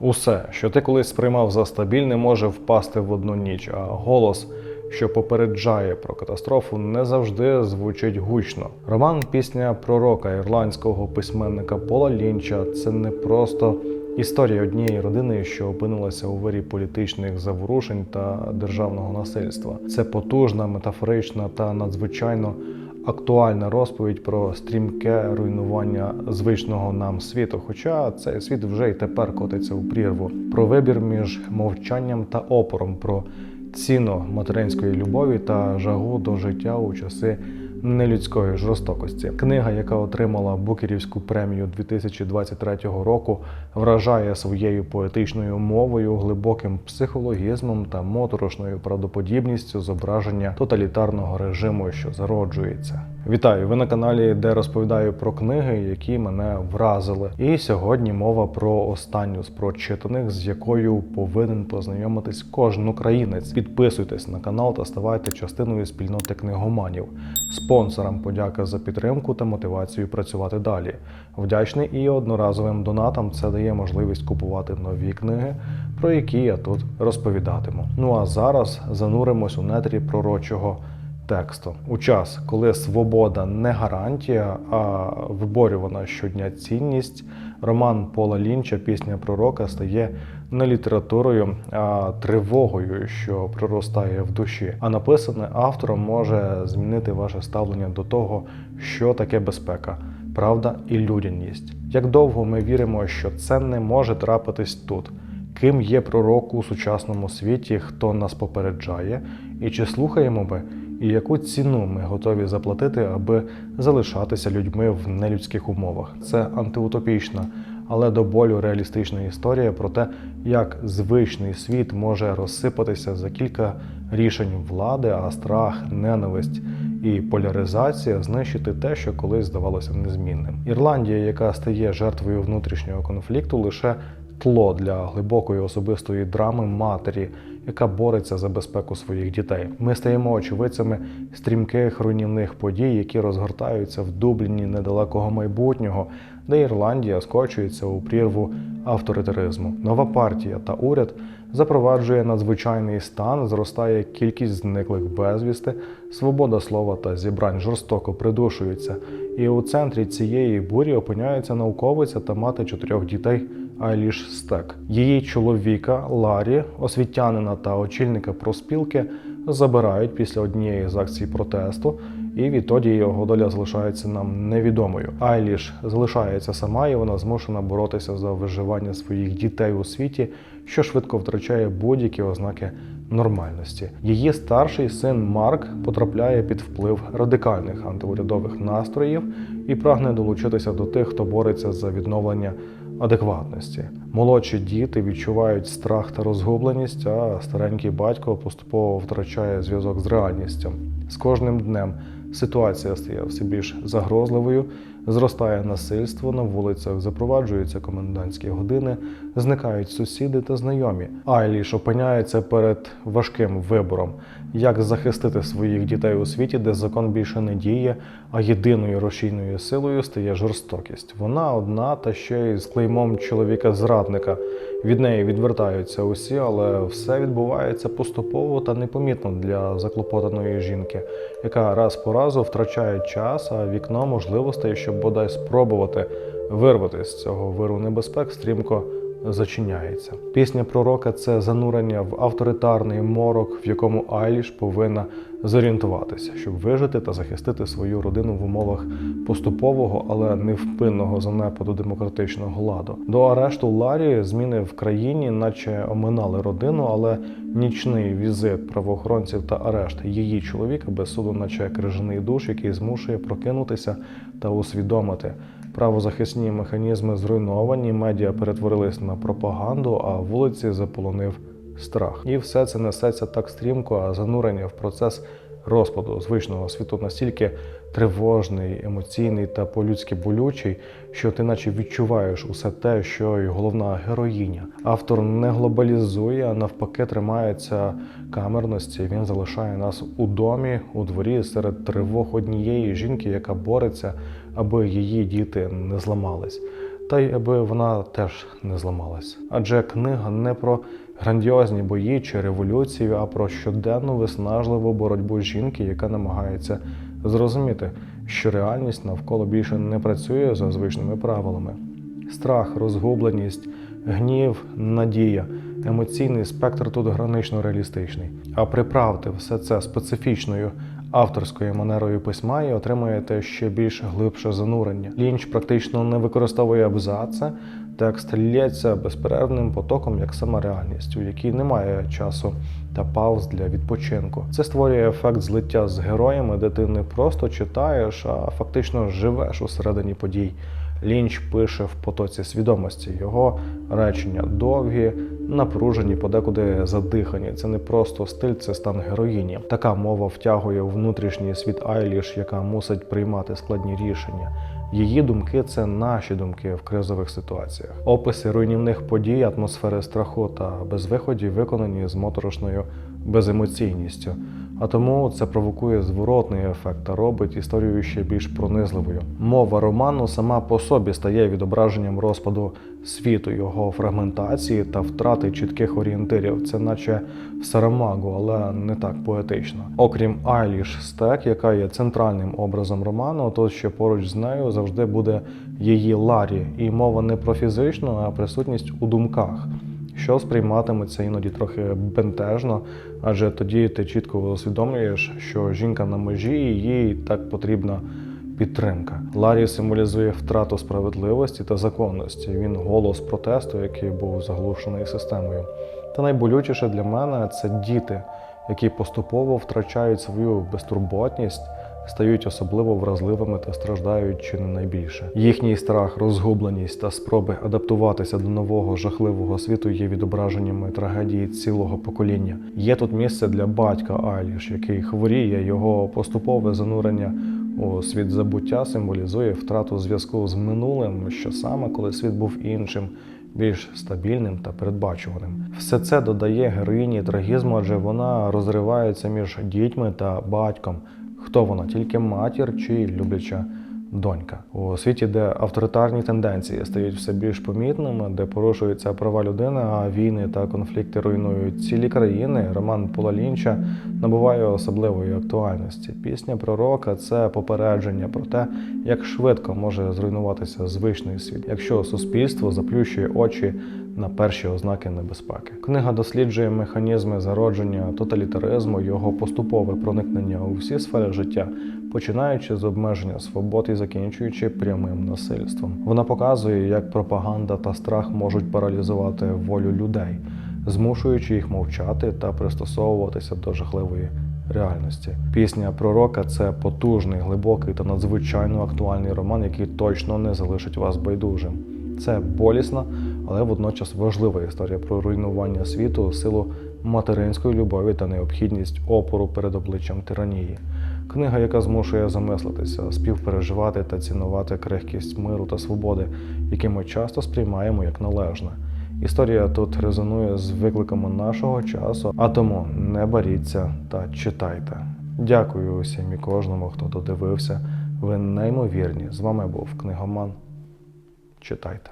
Усе, що ти колись сприймав за стабільне, може впасти в одну ніч, а голос, що попереджає про катастрофу, не завжди звучить гучно. Роман Пісня пророка ірландського письменника Пола Лінча це не просто історія однієї родини, що опинилася у вирі політичних заворушень та державного насильства. Це потужна, метафорична та надзвичайно актуальна розповідь про стрімке руйнування звичного нам світу. Хоча цей світ вже й тепер котиться у прірву. Про вибір між мовчанням та опором, про ціну материнської любові та жагу до життя у часи нелюдської жорстокості. Книга, яка отримала Букерівську премію 2023 року, вражає своєю поетичною мовою, глибоким психологізмом та моторошною правдоподібністю зображення тоталітарного режиму, що зароджується. Вітаю! Ви на каналі, де розповідаю про книги, які мене вразили. І сьогодні мова про останню з прочитаних, з якою повинен познайомитись кожен українець. Підписуйтесь на канал та ставайте частиною спільноти книгоманів. Спонсорам подяка за підтримку та мотивацію працювати далі. Вдячний і одноразовим донатам це дає можливість купувати нові книги, про які я тут розповідатиму. Ну а зараз зануримось у нетрі пророчого тексту. У час, коли свобода не гарантія, а виборювана щодня цінність, роман Пола Лінча Пісня пророка стає не літературою, а тривогою, що проростає в душі. А написане автором може змінити ваше ставлення до того, що таке безпека, правда і людяність. Як довго ми віримо, що це не може трапитись тут? Ким є пророк у сучасному світі, хто нас попереджає, і чи слухаємо ми, і яку ціну ми готові заплатити, аби залишатися людьми в нелюдських умовах? Це антиутопічна, але до болю реалістична історія про те, як звичний світ може розсипатися за кілька рішень влади, а страх, ненависть і поляризація знищити те, що колись здавалося незмінним. Ірландія, яка стає жертвою внутрішнього конфлікту, лише тло для глибокої особистої драми матері, яка бореться за безпеку своїх дітей. Ми стаємо очевидцями стрімких руйнівних подій, які розгортаються в Дубліні недалекого майбутнього, де Ірландія скочується у прірву авторитаризму. Нова партія та уряд запроваджує надзвичайний стан, зростає кількість зниклих безвісти, свобода слова та зібрань жорстоко придушуються. І у центрі цієї бурі опиняється науковиця та мати чотирьох дітей Айліш Стек. Її чоловіка Ларі, освітянина та очільника проспілки, забирають після однієї з акцій протесту, і відтоді його доля залишається нам невідомою. Айліш залишається сама, і вона змушена боротися за виживання своїх дітей у світі, що швидко втрачає будь-які ознаки нормальності. Її старший син Марк потрапляє під вплив радикальних антиурядових настроїв і прагне долучитися до тих, хто бореться за відновлення адекватності. Молодші діти відчувають страх та розгубленість, а старенький батько поступово втрачає зв'язок з реальністю. З кожним днем ситуація стає все більш загрозливою, зростає насильство на вулицях, запроваджуються комендантські години, зникають сусіди та знайомі. Айліш опиняється перед важким вибором, як захистити своїх дітей у світі, де закон більше не діє, а єдиною рушійною силою стає жорстокість. Вона одна та ще й з клеймом чоловіка-зрадника. Від неї відвертаються усі, але все відбувається поступово та непомітно для заклопотаної жінки, яка раз по разу втрачає час, а вікно можливостей, щоб бодай спробувати вирватися з цього виру небезпек, стрімко зачиняється. Пісня пророка це занурення в авторитарний морок, в якому Айліш повинна зорієнтуватися, щоб вижити та захистити свою родину в умовах поступового, але невпинного занепаду демократичного ладу. До арешту Ларі зміни в країні, наче оминали родину, але нічний візит правоохоронців та арешт її чоловіка без суду, наче крижаний душ, який змушує прокинутися та усвідомити. Правозахисні механізми зруйновані, медіа перетворились на пропаганду, а вулиці заполонив страх. І все це несеться так стрімко, а занурення в процес розпаду звичного світу настільки тривожний, емоційний та по-людськи болючий, що ти наче відчуваєш усе те, що й головна героїня. Автор не глобалізує, а навпаки, тримається камерності. Він залишає нас у домі, у дворі серед тривог однієї жінки, яка бореться, аби її діти не зламались. та й аби вона теж не зламалась. Адже книга не про грандіозні бої чи революцію, а про щоденну виснажливу боротьбу жінки, яка намагається зрозуміти, що реальність навколо більше не працює за звичними правилами. Страх, розгубленість, гнів, надія, емоційний спектр тут гранично реалістичний. А приправте все це специфічною авторською манерою письма і отримуєте ще більш глибше занурення. Лінч практично не використовує абзаци, текст лється безперервним потоком, як сама реальність, у якій немає часу та пауз для відпочинку. Це створює ефект злиття з героями, де ти не просто читаєш, а фактично живеш усередині подій. Лінч пише в потоці свідомості. Його речення довгі, напружені, подекуди задихані. Це не просто стиль, це стан героїні. Така мова втягує внутрішній світ Айліш, яка мусить приймати складні рішення. Її думки це наші думки в кризових ситуаціях. Описи руйнівних подій, атмосфери страху та безвиходів виконані з моторошною беземоційністю. А тому це провокує зворотний ефект та робить історію ще більш пронизливою. Мова роману сама по собі стає відображенням розпаду світу, його фрагментації та втрати чітких орієнтирів. Це наче Сарамагу, але не так поетично. Окрім Айліш Стек, яка є центральним образом роману, то ще поруч з нею завжди буде її Ларі, і мова не про фізичну, а присутність у думках що сприйматиметься іноді трохи бентежно, адже тоді ти чітко усвідомлюєш, що жінка на межі і їй так потрібна підтримка. Ларі символізує втрату справедливості та законності. Він голос протесту, який був заглушений системою. Та найболючіше для мене це діти, які поступово втрачають свою безтурботність стають особливо вразливими та страждають чи не найбільше. Їхній страх, розгубленість та спроби адаптуватися до нового жахливого світу є відображеннями трагедії цілого покоління. Є тут місце для батька Айліш, який хворіє, його поступове занурення. У світ забуття символізує втрату зв'язку з минулим, що саме коли світ був іншим, більш стабільним та передбачуваним. Все це додає героїні трагізму, адже вона розривається між дітьми та батьком, Хто вона? Тільки матір чи любляча донька у світі, де авторитарні тенденції стають все більш помітними, де порушуються права людини, а війни та конфлікти руйнують цілі країни. Роман Пола Лінча набуває особливої актуальності. Пісня пророка це попередження про те, як швидко може зруйнуватися звичний світ, якщо суспільство заплющує очі на перші ознаки небезпеки. Книга досліджує механізми зародження тоталітаризму, його поступове проникнення у всі сфери життя, починаючи з обмеження свобод і закінчуючи прямим насильством. Вона показує, як пропаганда та страх можуть паралізувати волю людей, змушуючи їх мовчати та пристосовуватися до жахливої. Реальності пісня пророка це потужний, глибокий та надзвичайно актуальний роман, який точно не залишить вас байдужим. Це болісна, але водночас важлива історія про руйнування світу, силу материнської любові та необхідність опору перед обличчям тиранії. Книга, яка змушує замислитися, співпереживати та цінувати крихкість миру та свободи, які ми часто сприймаємо як належне. Історія тут резонує з викликами нашого часу, а тому не боріться та читайте. Дякую усім і кожному, хто додивився. Ви неймовірні. З вами був книгоман. Читайте.